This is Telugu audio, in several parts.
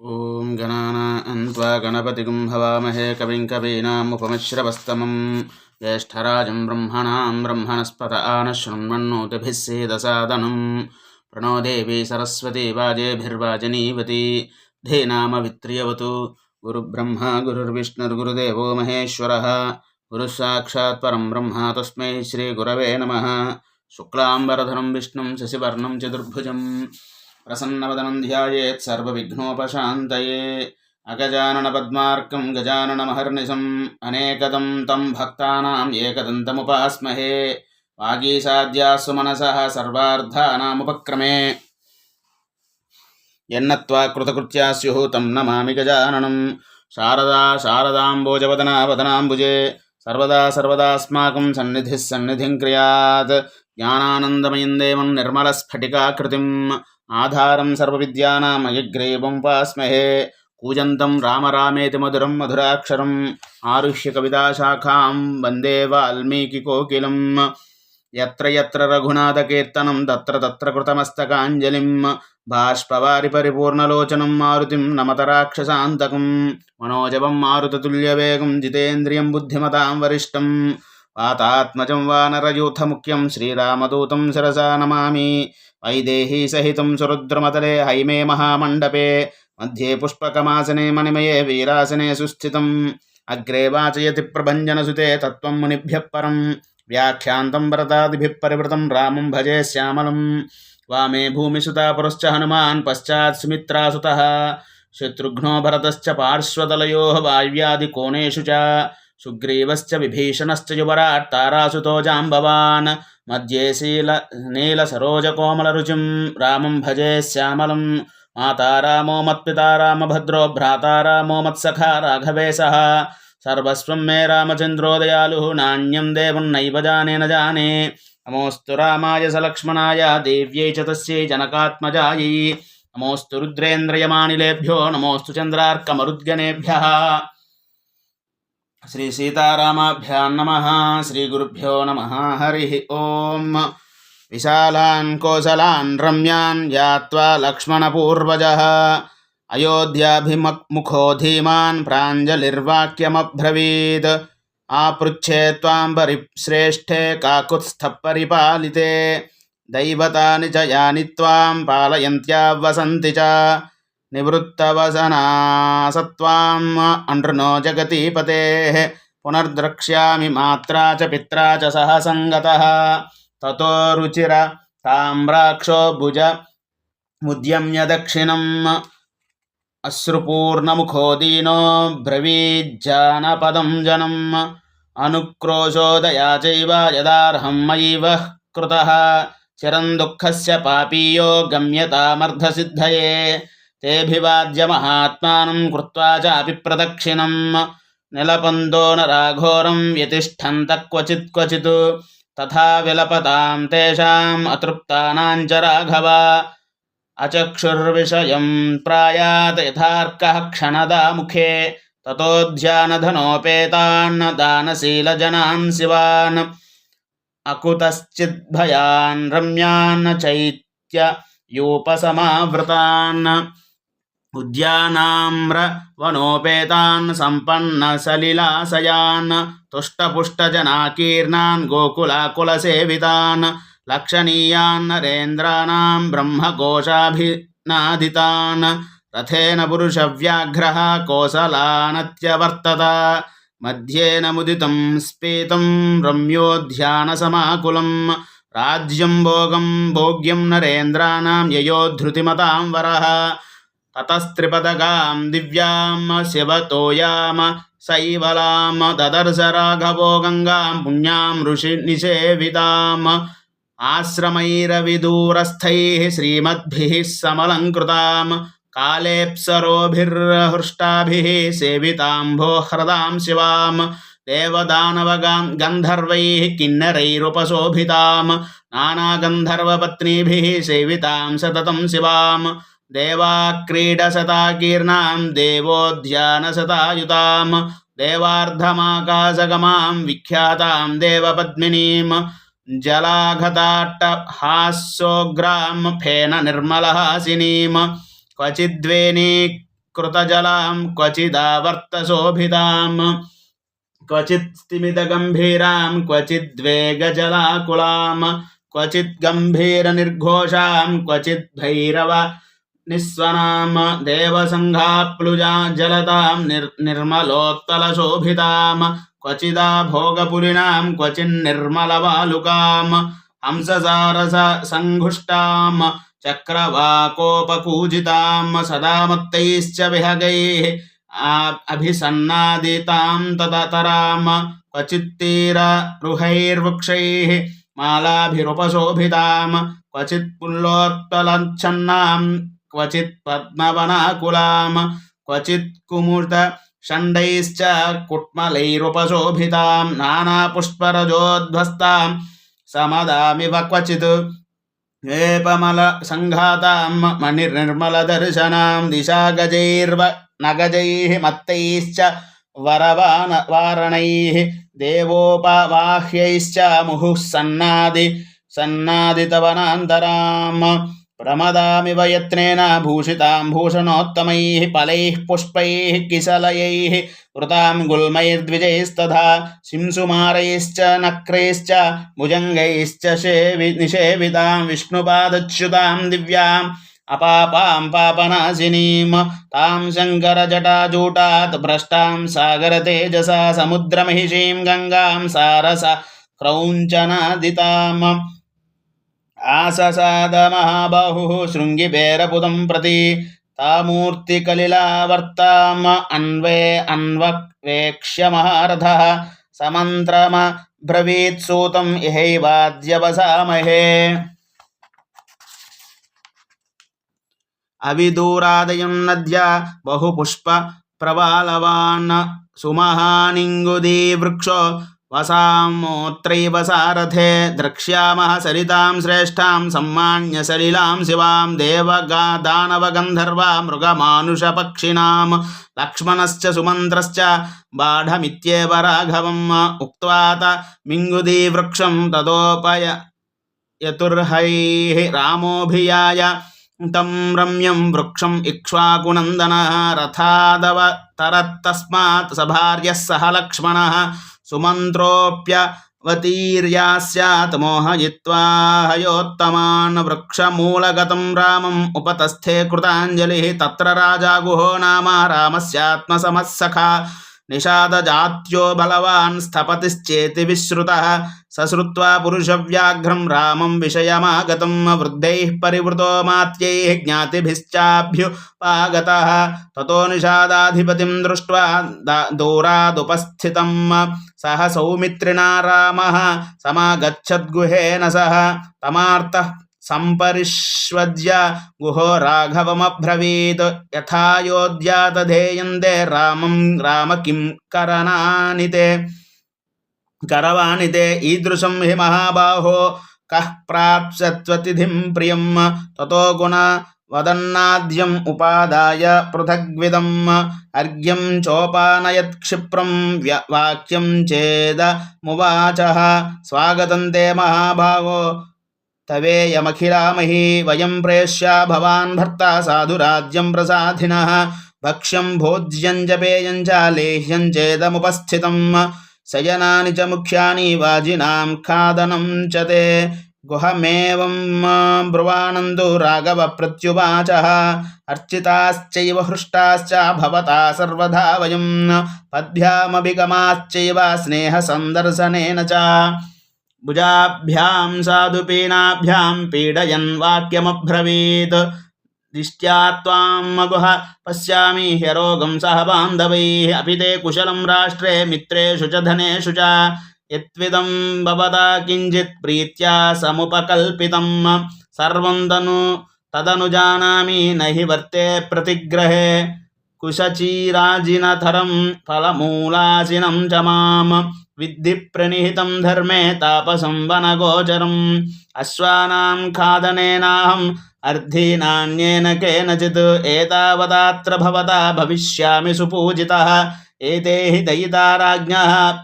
ॐ गणानान्त्वा गणपतिगुं भवामहे कविं कवीनामुपमश्रवस्तमं ज्येष्ठराजं ब्रह्मणां ब्रह्मणस्पत आनः शृण्वन्नोतिभिः सेदसादनं प्रणो देवी सरस्वती वाजेभिर्वाजनीवती धेनामवित्रियवतु गुरुब्रह्मा गुरुर्विष्णुर्गुरुदेवो महेश्वरः गुरुः साक्षात् परं ब्रह्म तस्मै श्रीगुरवे नमः शुक्लाम्बरधरं विष्णुं शशिवर्णं चतुर्भुजम् ప్రసన్నవదనం ధ్యాయేత్ సర్వవిఘ్నోపశాంతయే అగజానన పద్మార్కం గజానన మహర్నిశం అనేకదం తం భక్తానాం ఏకదంతముపాస్మహే వాగీసాధ్యాసు మనస సర్వార్థానాముపక్రమే ఎన్నత్వా కృతకృత్యా స్యుః తం నమామి గజాననం శారదా శారదాంబోజవదనా వదనాంబుజే సర్వదా సర్వదాస్మాకం సన్నిధిస్సన్నిధిం క్రియాత్ జ్ఞానానందమయం దేవం నిర్మలస్ఫటికాకృతిం ఆధారం సర్వవిద్యానామయగ్రేవం వాస్మహే కూజంతం రామ రామేతి మధురం మధురాక్షరం ఆరుష్య కవితాశాఖాం వందే వాల్మీకి కోకిలం. ఎత్ర ఎత్ర రఘునాథకీర్తనం తత్ర తత్ర కృతమస్తకాంజలిం. బాష్పవారి పరిపూర్ణలోచనం మారుతిం నమత రాక్షసాంతకం మనోజవం మారుతతుల్యవేగం జితేంద్రియం బుద్ధిమతాం వరిష్టం. పాతాత్మజం వానరయూథముఖ్యం శ్రీరామదూతం శిరసా నమామి. వైదేహీ సహితం సురుద్రమతలే హైమే మహామండపే. మధ్యే పుష్పకమాసనే మణిమయే వీరాసనే సుస్థితం. అగ్రే వాచయతి ప్రభంజనసుతే తత్వం మునిభ్య పరం. వ్యాఖ్యాంతం వ్రతాదిభిః పరివృతం రామం భజే శ్యామలం. వామే భూమిసుతాపురశ్చ హనుమాన్ పశ్చాత్ సుమిత్రాసుతః. శత్రుఘ్నో భరతశ్చ పార్శ్వతలయోः వావ్యాదికోణేషు చ. సుగ్రీవశ్చ విభీషణశ్చ యువరాట్ తారాసుతో జాంబవాన్ మధ్యే శీల నీల సరోజ కోమల రుచిం రామం భజే శ్యామలం మాతారామో మత్పితారామభద్రో భ్రాతారామో మత్సఖా రాఘవేశ సర్వస్వం మే రామచంద్రోదయాలు నాణ్యం దేవున్నైవ జానేన జానే నమోస్తు రామాయ సలక్ష్మణాయ దేవ్యై చ తస్యై జనకాత్మజాయై నమోస్తు రుద్రేంద్రయమానిలేభ్యో నమోస్తు చంద్రార్కమరుద్గణేభ్య శ్రీ సీతారామాభ్యాం నమ. శ్రీ గురుభ్యో నమ. హరి ఓం. విశాలాన్ కోసలాన్ రమ్యాన్ యాత్వా లక్ష్మణపూర్వజ. అయోధ్యాభిముఖో ధీమాన్ ప్రాంజలిర్వాక్యమబ్రవీత్. ఆపృచ్ఛే త్వాం పరి శ్రేష్ఠే కాకుత్స్థ పరిపాలితే దైవతాని చ యాని పాలయంత్యా వసంతి చ. నివృత్తవసనా సత్వాం అండ్రునో జగతీపతే పునర్ద్రక్ష్యామి మాత్రా చ పిత్రా చ సహ సంగత తతో రుచిర తామ్రాక్షో భుజ ముద్యమ్య దక్షిణం అశ్రుపూర్ణముఖో దీనో బ్రవీజ్జానపదం జనం అనుక్రోశోదయా చైవ యదార్హం కృత చిరం దుఃఖస్య పాపీయో గమ్యతామర్థసిద్ధయే पापीयो गम्यतामर्धसिद्धये तेऽभिवाद्य महात्मानं कृत्वा चापि प्रदक्षिणम् निलपन्तो न राघोरं व्यतिष्ठन्तः क्वचित् क्वचित् तथा विलपतां तेषाम् अतृप्तानां च राघव अचक्षुर्विषयं प्रायात् यथार्कः क्षणदा मुखे ततो ध्यानधनोपेतान् दानशीलजनान् शिवान् अकुतश्चिद्भयान् रम्यान् ఉద్యానామ్ర వనోపేతాన్ సంపన్న సలిలాసయాన్ తుష్టపుష్టజనాకీర్ణాన్ గోకులాకులసేవితాన్ లక్షణీయాన్ నరేంద్రాణాం బ్రహ్మఘోషాభినాదితాన్ రథేన పురుషవ్యాఘ్ర కోసలానత్యవర్తత మధ్యేన ముదితం స్పీతం రమ్యోధ్యానసమాకులం రాజ్యం భోగం భోగ్యం నరేంద్రాణం యయోధృతిమతాం వరః ततस्त्रिपदगां दिव्यां शिवतोयाम शैवलां ददर्श राघवो गङ्गां पुण्यां ऋषिनिषेविताम् आश्रमैरविदूरस्थैः श्रीमद्भिः समलङ्कृतां कालेप्सरोभिर्हृष्टाभिः सेविताम्भो ह्रदां शिवां देवदानवगां गन्धर्वैः किन्नरैरुपशोभितां नानागन्धर्वपत्नीभिः सेवितां सततं शिवां देवाक्रीडसताकीर्णां देवोध्यानसतायुतां देवार्धमाकाशगमां विख्यातां देवपद्मिनीं जलाघताट्टहास्योग्रां फेननिर्मलहासिनीं क्वचिद्वेणीकृतजलां क्वचि क्वचित्स्तिमितगम्भीरां क्वचिद्वेगजलाकुलां क्वचिद्गम्भीरनिर्घोषां क्वचिद्भैरव क्वचित् भैरव निःस्वनां देवसङ्घाप्लुजा जलतां निर् निर्मलोत्तलशोभितां क्वचिदा भोगपुरिणां क्वचिन्निर्मलवालुकां हंससारसङ्घुष्टां चक्रवाकोपकूजितां सदा मत्तैश्च विहगैः अभिसन्नादितां तदतरां क्वचित्तीररुहैर्वृक्षैः मालाभिरुपशोभितां క్వచిత్ పద్మవనాకులాం క్వచిత్ కుముర్త షండైశ్చ కుట్మలైరుపశోభితాం నానాపుష్పరజోధ్వస్తాం సమదామివ క్వచిత్ ఏపమల సంఘాతాం మణిర్నిర్మలదర్శనాం దిశా గజైర్వ నగజై మత్తైశ్చ వరవాన వారణై దేవోపవాహ్యైశ్చ ముహుః సన్నాది సన్నాదితవనాంతరాం ప్రమదామివ యత్నేన భూషితాం భూషణోత్తమై ఫలై పుష్పై కిశలయై కృతాం గుల్మైర్ద్విజైస్తథా శింసుమారైశ్చ నక్రైశ్చ భుజంగైశ్చ సేవి నిషేవితాం విష్ణుపాదచ్యుతాం దివ్యాం అపాపాం పాపనాశినీం తాం శంకరజటాజూటాత్ భ్రష్టాం సాగరతేజసా సముద్రమహిషీం గంగాం సారస క్రౌంచనాదితాం ఆససాదమహాబాహు శృంగిబేరపుదం ప్రతి తామూర్తికలిలావర్తామ అన్వే అన్వక్వేక్ష్య మహారథ సమంత్రమ బ్రవీత్సూతం ఇహైవాద్యవసామహే అవిదూరాదయం నద్య బహుపుష్ప ప్రవాళవాన్ సుమహానింగుదీ వృక్షో वसामोऽत्रैव सारथे द्रक्ष्यामः सरितां श्रेष्ठां सम्मान्य सलिलां शिवां देवगा दानवगन्धर्वा मृगमानुषपक्षिणां लक्ष्मणश्च सुमन्त्रश्च बाढमित्येव राघवम् उक्त्वा त मिङ्गुदीवृक्षं तदोपय यतुर्हैः रामोऽभियाय तं रम्यं वृक्षम् इक्ष्वाकुनन्दनः रथादवतरत्तस्मात् स भार्यः सह लक्ष्मणः सुमन्त्रोऽप्यवतीर्या स्यात् मोहयित्वा हयोत्तमान् वृक्षमूलगतं रामम् उपतस्थे कृताञ्जलिः तत्र राजा गुहो नाम रामस्यात्मसमः सखा निषादजात्यो बलवान् स्थपतिश्चेति विश्रुतः। स श्रुत्वा पुरुषव्याघ्रं रामं विषयमागतं वृद्धैः परिवृतो मात्यैः ज्ञातिभिश्चाभ्युपागतः ततो निषादाधिपतिं दृष्ट्वा दूरादुपस्थितं सः सौमित्रिणा रामः समागच्छद्गुहेन सह तमार्तः సంపరిష్వద్య గుహో రాఘవమబ్రవీత్. యథాయోధ్యాతధేయందే రామం రామ కిం కరణానితే. కరవాణితే ఈదృశం హి మహాబాహో. కః ప్రాప్స్యత్వతిథిం ప్రియం. తతో గుణ వదన్నాద్యం ఉపాదాయ పృథగ్విదం. అర్ఘ్యం చోపానయత్ క్షిప్రం వాక్యం చేద ముచ స్వాగతం తే మహాభావో तवेयमखिलामहि वयं प्रेष्या भवान् भर्ता साधुराज्यं प्रसाधिनः भक्ष्यं भोज्यं च पेयं च लेह्यं चेदमुपस्थितं शयनानि च मुख्यानि वाजिनां खादनं च ते गुहमेवं ब्रुवानन्दो राघव प्रत्युवाचः अर्चिताश्चैव हृष्टाश्च भवता सर्वदा वयं पद्भ्यामभिगमाश्चैव स्नेहसन्दर्शनेन च भुजाभ्यां साधुपीनाभ्यां पीडयन् वाक्यमब्रवीत् दिष्ट्या त्वां मगुः पश्यामि ह्यरोगं सह बान्धवैः अपि ते कुशलं राष्ट्रे मित्रेषु च धनेषु च यत्विदं भवता किञ्चित् प्रीत्या समुपकल्पितं सर्वं तनु तदनु जानामि न हि वर्ते प्रतिग्रहे कुशचीराजिनधरं फलमूलासिनं च माम् विद्धि प्रणिहितं धर्मे तापसं वनगोचरम्। अश्वानां खादनेनाहम् अर्धीनान्येन केनचित् एतावदात्र भवता भविष्यामि सुपूजितः। एते हि दयिता राज्ञः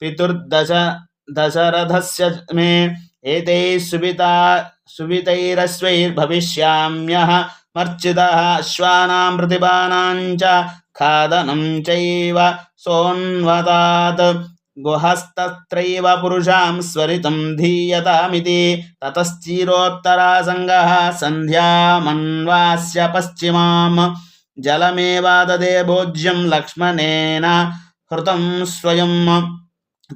पितुर्दश दशरथस्य मे। एतैः सुविता सुवितैरश्वैर्भविष्याम्यः मर्चितः। अश्वानां प्रतिभानां च खादनं चैव सोऽन्वतात् గుహస్తత్రైవ పురుషాం స్వరితం ధీయతామితి తతశ్చీరోత్తరాసంగ సంధ్యామన్వాస్య పశ్చిమాం. జలమేవాదదే భోజ్యం లక్ష్మణేన హృతం స్వయం.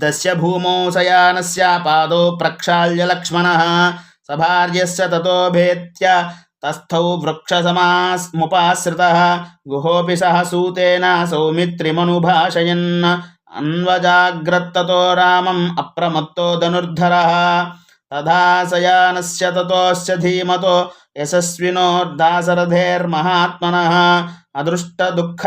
తస్య భూమౌ శయానస్య పాదౌ ప్రక్షాళ్య లక్ష్మణः. సభార్యస్య తతో భేత్య తస్థౌ వృక్షసమాముపాశ్రితः గుహోపి సహ సూతేన సౌమిత్రిమనుభాషయన్. అన్వజాగ్రత్తతో రామం అప్రమత్తో ధనుర్ధర తథా శయానస్య తతోశ్చ ధీమతో యశస్వినోర్ధాసరథేర్మహాత్మన అదృష్టదుఃఖ